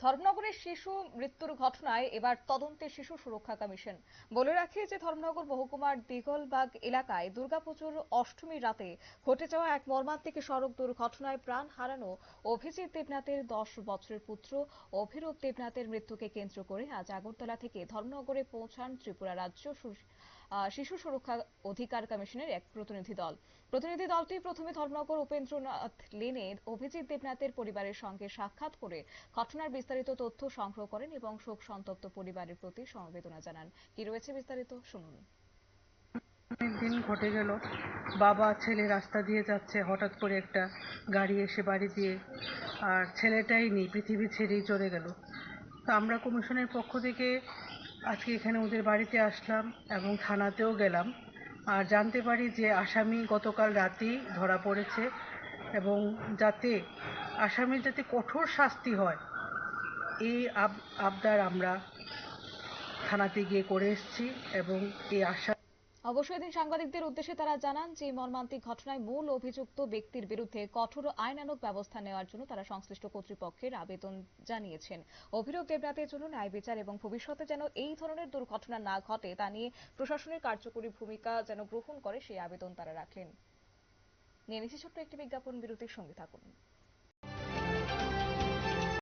ধর্মনগরের শিশু মৃত্যুর ঘটনায় এবার তদন্তে শিশু সুরক্ষা কমিশন। বলে রাখি যে, ধর্মনগর মহকুমার দিগলবাগ এলাকায় দুর্গাপুজোর অষ্টমীর রাতে ঘটে যাওয়া এক মর্মান্তিক সড়ক দুর্ঘটনায় প্রাণ হারানো অভিজিৎ দেবনাথের দশ বছরের পুত্র অভিরূপ দেবনাথের মৃত্যুকে কেন্দ্র করে আজ আগরতলা থেকে ধর্মনগরে পৌঁছান ত্রিপুরা রাজ্য শিশু সুরক্ষা অধিকার কমিশনের এক প্রতিনিধি দল। প্রতিনিধি দলটি প্রথমে ধর্মনগর উপেন্দ্রনাথ লেনে অভিজিৎ দেবনাথের পরিবারের সঙ্গে সাক্ষাৎ করে ঘটনার বিস্তারিত তথ্য সংগ্রহ করেন এবং শোক সন্তপ্ত পরিবারের প্রতি সমবেদনা জানান। কি রয়েছে বিস্তারিত? শুনুন। দিন ঘটে গেল। বাবা ছেলে রাস্তা দিয়ে যাচ্ছে, হঠাৎ করে একটা গাড়ি এসে বাড়ি দিয়ে আর ছেলেটাই নেই, পৃথিবী ছেড়েই চলে গেল। তো আমরা কমিশনের পক্ষ থেকে আজকে এখানে ওদের বাড়িতে আসলাম এবং থানাতেও গেলাম। আর জানতে পারি যে আসামি গতকাল রাতেই ধরা পড়েছে এবং যাতে আসামির যাতে কঠোর শাস্তি হয় এই আব- আবদার আমরা থানাতে গিয়ে করে এসেছি এবং এই আশা অবশ্যই এদিন সাংবাদিকদের উদ্দেশ্যে তারা জানান যে মর্মান্তিক ঘটনায় মূল অভিযুক্ত ব্যক্তির বিরুদ্ধে কঠোর আইনানুগ ব্যবস্থা নেওয়ার জন্য তারা সংশ্লিষ্ট কর্তৃপক্ষের আবেদন জানিয়েছেন। অভিরূপ দেবরাতের জন্য ন্যায় বিচার এবং ভবিষ্যতে যেন এই ধরনের দুর্ঘটনা না ঘটে, তা নিয়ে প্রশাসনের কার্যকরী ভূমিকা যেন গ্রহণ করে, সেই আবেদন তারা রাখলেন নিয়ে নিচ্ছি ছোট্ট একটি বিজ্ঞাপন, বিরতির সঙ্গে থাকুন।